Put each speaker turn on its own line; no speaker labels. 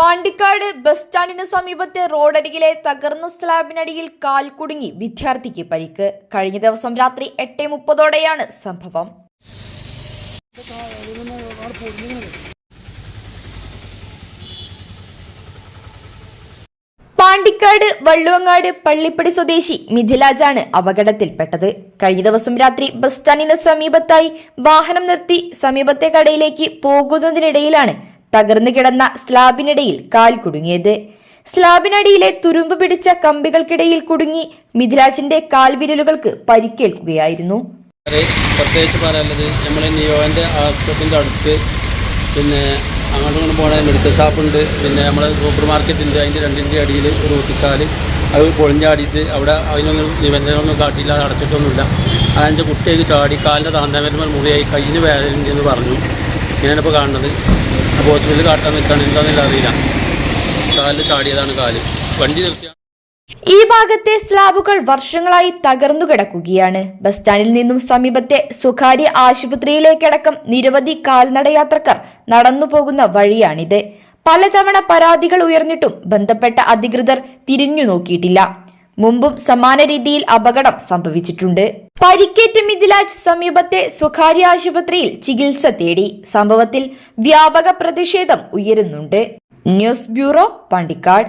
Pandikkad bus സ്റ്റാൻഡിന് സമീപത്തെ റോഡരികിലെ തകർന്ന സ്ലാബിനടിയിൽ കാൽ കുടുങ്ങി വിദ്യാർത്ഥിക്ക് പരിക്ക്. കഴിഞ്ഞ ദിവസം രാത്രി എട്ട് മുപ്പതോടെയാണ് സംഭവം. പാണ്ടിക്കാട് വള്ളുവങ്ങാട് പള്ളിപ്പടി സ്വദേശി മിഥിലാജാണ് അപകടത്തിൽപ്പെട്ടത്. കഴിഞ്ഞ ദിവസം രാത്രി ബസ് സ്റ്റാൻഡിന് സമീപത്തായി വാഹനം നിർത്തി സമീപത്തെ കടയിലേക്ക് പോകുന്നതിനിടയിലാണ് തകർന്നു കിടന്ന സ്ലാബിനിടയിൽ കാൽ കുടുങ്ങിയത്. സ്ലാബിനടിയിലെ തുരുമ്പ് പിടിച്ച കമ്പികൾക്കിടയിൽ കുടുങ്ങി മിഥിലാജിന്റെ കാൽവിരലുകൾക്ക് പരിക്കേൽക്കുകയായിരുന്നു.
പ്രത്യേകിച്ച് പറയാനുള്ളത് നമ്മൾ നിയോന്റെ ആസ്പത്രിന്റെ അടുത്ത് പിന്നെ അങ്ങോട്ടും ഇങ്ങോട്ടും പോകണ മെഡിക്കൽ ഷോപ്പുണ്ട് പിന്നെ നമ്മളെ സൂപ്പർ മാർക്കറ്റിന്റെ അതിന്റെ രണ്ടിന്റെ അടിയിൽ ഒരു ഊത്തിക്കാൽ അത് പൊളിഞ്ഞാടിയിട്ട് അവിടെ അതിനൊന്നും നിബന്ധനകളൊന്നും കാട്ടിയില്ല അടച്ചിട്ടൊന്നുമില്ല. അതിന്റെ കുട്ടിയൊക്കെ ചാടി കാലിന്റെ താന്താമരുമൽ മുറിയായി കയ്യിന് വേദനയുണ്ടെന്ന് പറഞ്ഞു. ഇങ്ങനെയാണ് ഇപ്പോൾ കാണുന്നത്. അപ്പോൾ ഹോസ്പിറ്റലിൽ കാട്ടാൻ നിൽക്കുകയാണ് എന്താണെന്നില്ല അറിയില്ല. കാലിൽ ചാടിയതാണ് കാൽ. വണ്ടി നിർത്തിയ
ഈ ഭാഗത്തെ സ്ലാബുകൾ വർഷങ്ങളായി തകർന്നു കിടക്കുകയാണ്. ബസ് സ്റ്റാൻഡിൽ നിന്നും സമീപത്തെ സ്വകാര്യ ആശുപത്രിയിലേക്കടക്കം നിരവധി കാൽനടയാത്രക്കാർ നടന്നു പോകുന്ന വഴിയാണിത്. പലതവണ പരാതികൾ ഉയർന്നിട്ടും ബന്ധപ്പെട്ട അധികൃതർ തിരിഞ്ഞു നോക്കിയിട്ടില്ല. മുമ്പും സമാന രീതിയിൽ അപകടം സംഭവിച്ചിട്ടുണ്ട്. പരിക്കേറ്റ മിഥിലാജ് സമീപത്തെ സ്വകാര്യ ആശുപത്രിയിൽ ചികിത്സ തേടി. സംഭവത്തിൽ വ്യാപക പ്രതിഷേധം ഉയരുന്നുണ്ട്. News bureau Pandikkad.